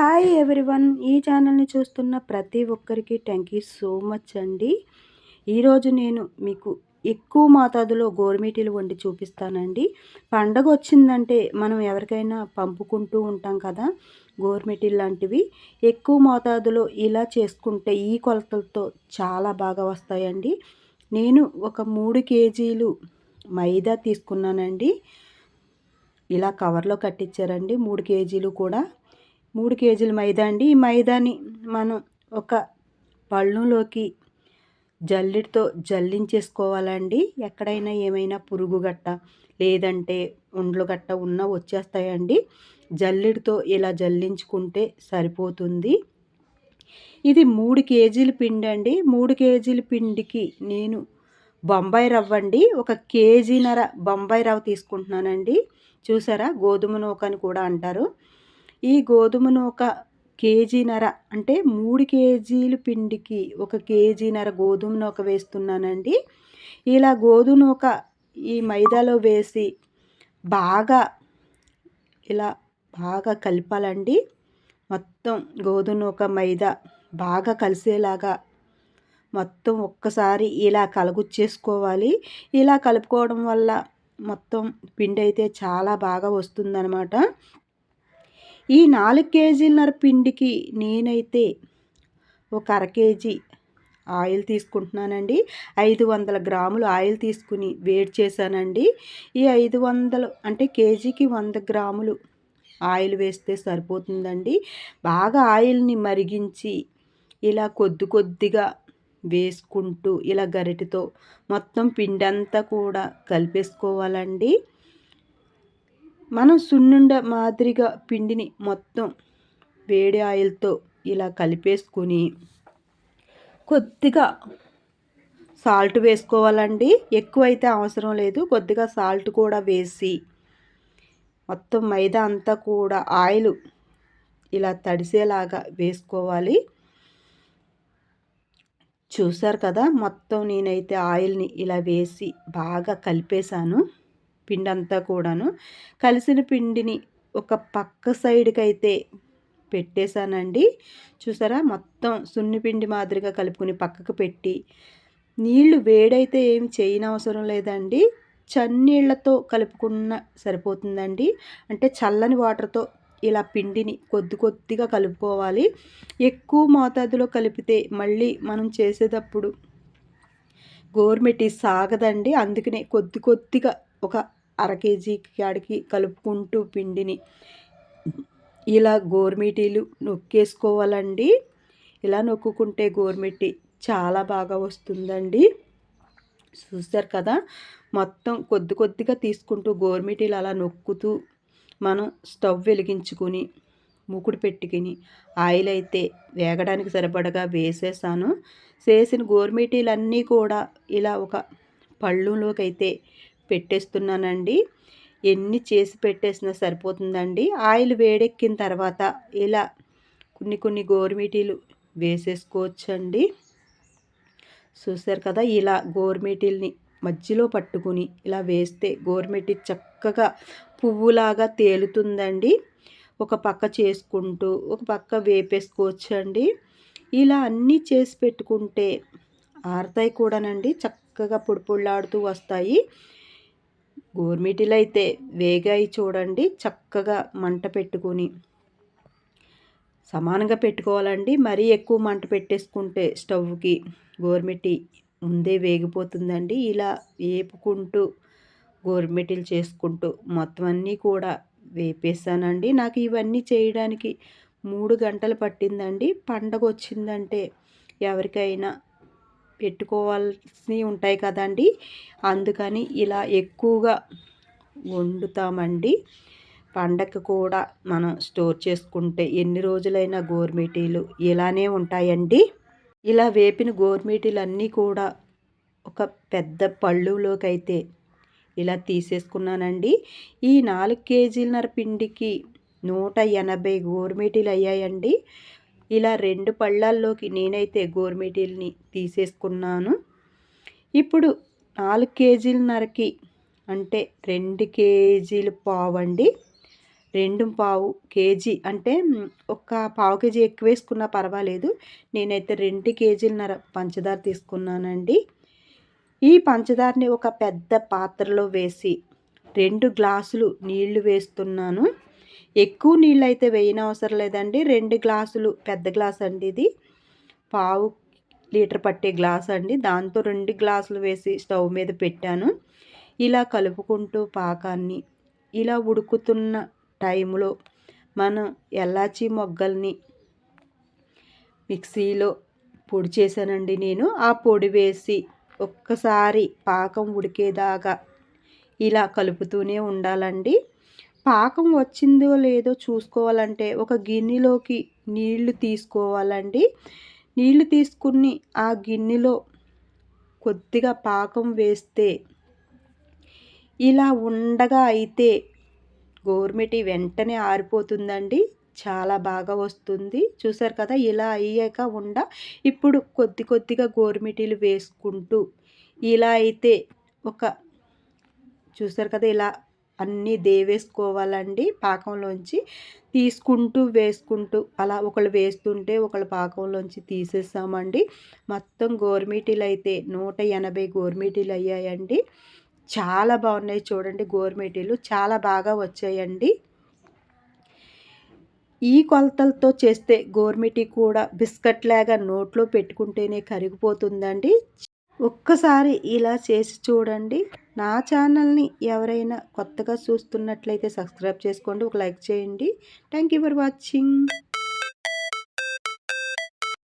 Hi everyone. ఈ ఛానల్ని చూస్తున్న ప్రతి ఒక్కరికి థ్యాంక్ యూ సో మచ్ అండి. ఈరోజు నేను మీకు ఎక్కువ మోతాదులో గోరుమీటీలు వండి చూపిస్తానండి. పండగ వచ్చిందంటే మనం ఎవరికైనా పంపుకుంటూ ఉంటాం కదా గోరుమిటీలు లాంటివి. ఎక్కువ మోతాదులో ఇలా చేసుకుంటే ఈ కొలతలతో చాలా బాగా వస్తాయండి. నేను ఒక మూడు కేజీలు మైదా తీసుకున్నానండి. ఇలా కవర్లో కట్టించారండి మూడు కేజీలు కూడా. మూడు కేజీల మైదా అండి. ఈ మైదాని మనం ఒక పళ్ళులోకి జల్లిడితో జల్లించేసుకోవాలండి. ఎక్కడైనా ఏమైనా పురుగు గట్ట లేదంటే ఉండ్లు గట్ట ఉన్నా వచ్చేస్తాయండి. జల్లిడితో ఇలా జల్లించుకుంటే సరిపోతుంది. ఇది మూడు కేజీల పిండి అండి. మూడు కేజీల పిండికి నేను బొంబాయి రవ్వ అండి. ఒక కేజీనర బొంబాయి రవ్వ తీసుకుంటున్నానండి. చూసారా? గోధుమ నూక అని కూడా అంటారు. ఈ గోధుమ నూక కేజీనర అంటే మూడు కేజీలు పిండికి ఒక కేజీనర గోధుమ నూక వేస్తున్నానండి. ఇలా గోధుమ నూక ఈ మైదాలో వేసి బాగా ఇలా బాగా కలపాలండి. మొత్తం గోధుమ నూక మైదా బాగా కలిసేలాగా మొత్తం ఒక్కసారి ఇలా కలుగుచ్చేసుకోవాలి. ఇలా కలుపుకోవడం వల్ల మొత్తం పిండి అయితే చాలా బాగా వస్తుందన్నమాట. ఈ నాలుగు కేజీలన్నర పిండికి నేనైతే ఒక అర కేజీ ఆయిల్ తీసుకుంటున్నానండి. ఐదు వందల గ్రాములు ఆయిల్ తీసుకుని వేడి చేశానండి. ఈ ఐదు వందలు అంటే కేజీకి వంద గ్రాములు ఆయిల్ వేస్తే సరిపోతుందండి. బాగా ఆయిల్ని మరిగించి ఇలా కొద్ది కొద్దిగా వేసుకుంటూ ఇలా గరిటెతో మొత్తం పిండి అంతా కూడా కలిపేసుకోవాలండి. మనం సున్నుండ మాదిరిగా పిండిని మొత్తం వేడి ఆయిల్తో ఇలా కలిపేసుకొని కొద్దిగా సాల్ట్ వేసుకోవాలండి. ఎక్కువైతే అవసరం లేదు. కొద్దిగా సాల్ట్ కూడా వేసి మొత్తం మైదా అంతా కూడా ఆయిల్ ఇలా తడిసేలాగా వేసుకోవాలి. చూసారు కదా మొత్తం నేనైతే ఆయిల్ని ఇలా వేసి బాగా కలిపేశాను. పిండి అంతా కూడాను. కలిసిన పిండిని ఒక పక్క సైడ్కి అయితే పెట్టేశానండి. చూసారా? మొత్తం సున్నిపిండి మాదిరిగా కలుపుకుని పక్కకు పెట్టి. నీళ్ళు వేడైతే ఏమి చేయనవసరం లేదండి. చన్నీళ్ళతో కలుపుకున్న సరిపోతుందండి. అంటే చల్లని వాటర్తో ఇలా పిండిని కొద్ది కొద్దిగా కలుపుకోవాలి. ఎక్కువ మోతాదులో కలిపితే మళ్ళీ మనం చేసేటప్పుడు గోర్మెటి సాగదండి. అందుకనే కొద్ది కొద్దిగా ఒక అర కేజీ కాడికి కలుపుకుంటూ పిండిని ఇలా గోర్మిటీలు నొక్కేసుకోవాలండి. ఇలా నొక్కుకుంటే గోర్మిటి చాలా బాగా వస్తుందండి. చూస్తారు కదా? మొత్తం కొద్ది కొద్దిగా తీసుకుంటూ గోర్మిటీలు అలా నొక్కుతూ మనం స్టవ్ వెలిగించుకుని మూకుడు పెట్టుకుని ఆయిల్ అయితే వేగడానికి సరిపడగా వేసేసాను. చేసిన గోర్మిటీలన్నీ కూడా ఇలా ఒక పళ్ళులోకి అయితే పెట్టేస్తున్నానండి. ఎన్ని చేసి పెట్టేసినా సరిపోతుందండి. ఆయిల్ వేడెక్కిన తర్వాత ఇలా కొన్ని కొన్ని గోరుమిటీలు వేసేసుకోవచ్చండి. చూసారు కదా ఇలా గోరుమిటీల్ని మధ్యలో పట్టుకుని ఇలా వేస్తే గోరుమిటి చక్కగా పువ్వులాగా తేలుతుందండి. ఒక పక్క చేసుకుంటూ ఒక పక్క వేపేసుకోవచ్చండి. ఇలా అన్నీ చేసి పెట్టుకుంటే ఆరుతాయి కూడానండి. చక్కగా పొడిపొళ్ళాడుతూ వస్తాయి. గోర్మిటిలు అయితే వేగాయి చూడండి చక్కగా మంట పెట్టుకొని. సమానంగా పెట్టుకోవాలండి. మరీ ఎక్కువ మంట పెట్టేసుకుంటే స్టవ్కి గోర్మిటి ముందే వేగిపోతుందండి. ఇలా వేపుకుంటూ గోర్మిటిలు చేసుకుంటూ మొత్తం అన్నీ కూడా వేపేసానండి నాకు ఇవన్నీ చేయడానికి మూడు గంటలు పట్టిందండి. పండగ వచ్చిందంటే ఎవరికైనా పెట్టుకోవాల్సి ఉంటాయి కదండి. అందుకని ఇలా ఎక్కువగా వండుతామండి. పండగ కూడా మనం స్టోర్ చేసుకుంటే ఎన్ని రోజులైనా గోర్మిటీలు ఇలానే ఉంటాయండి. ఇలా వేపిన గోర్మిటీలు అన్నీ కూడా ఒక పెద్ద పళ్ళులోకి అయితే ఇలా తీసేసుకున్నానండి. ఈ నాలుగు కేజీలన్నర పిండికి నూట ఎనభై గోర్మిటీలు అయ్యాయండి. ఇలా రెండు పళ్ళల్లోకి నేనైతే గోర్మిటీల్ని తీసేసుకున్నాను. ఇప్పుడు నాలుగు కేజీలన్నరకి అంటే రెండు కేజీలు పావు అండి రెండు పావు కేజీ అంటే ఒక పావు కేజీ ఎక్కువ వేసుకున్నా పర్వాలేదు. నేనైతే రెండు కేజీలన్నర పంచదార తీసుకున్నానండి. ఈ పంచదారని ఒక పెద్ద పాత్రలో వేసి రెండు గ్లాసులు నీళ్ళు వేస్తున్నాను. ఎక్కువ నీళ్ళు అయితే వేయనవసరం లేదండి. రెండు గ్లాసులు పెద్ద గ్లాస్ అండి ఇది. పావు లీటర్ పట్టే గ్లాస్ అండి దాంతో రెండు గ్లాసులు వేసి స్టవ్ మీద పెట్టాను. ఇలా కలుపుకుంటూ పాకాన్ని ఇలా ఉడుకుతున్న టైంలో మనం ఎలాచి మొగ్గల్ని మిక్సీలో పొడి చేశానండి నేను. ఆ పొడి వేసి ఒక్కసారి పాకం ఉడికేదాకా ఇలా కలుపుతూనే ఉండాలండి. పాకం వచ్చిందో లేదో చూసుకోవాలంటే ఒక గిన్నెలోకి నీళ్ళు తీసుకోవాలండి. నీళ్ళు తీసుకుని ఆ గిన్నెలో కొద్దిగా పాకం వేస్తే ఇలా ఉండగా అయితే గోర్మిటి వెంటనే ఆరిపోతుందండి. చాలా బాగా వస్తుంది. చూసారు కదా ఇలా అయ్యాక ఉండ. ఇప్పుడు కొద్ది కొద్దిగా గోరుమిటీలు వేసుకుంటూ ఇలా అయితే ఒక చూసారు కదా ఇలా అన్నీ దేవేసుకోవాలండి పాకంలోంచి. తీసుకుంటూ వేసుకుంటూ అలా ఒకళ్ళు వేస్తుంటే ఒకళ్ళు పాకంలోంచి తీసేస్తామండి మొత్తం గోర్మిటీలు అయితే నూట ఎనభై గోర్మిటీలు అయ్యాయండి చాలా బాగున్నాయి చూడండి గోర్మిటీలు. చాలా బాగా వచ్చాయండి. ఈ కొలతలతో చేస్తే గోర్మిటీ కూడా బిస్కెట్ లాగా నోట్లో పెట్టుకుంటేనే కరిగిపోతుందండి. ఒక్కసారి ఇలా చేసి చూడండి. నా ఛానల్ని ఎవరైనా కొత్తగా చూస్తున్నట్లయితే సబ్స్క్రైబ్ చేసుకోండి ఒక లైక్ చేయండి. Thank you for watching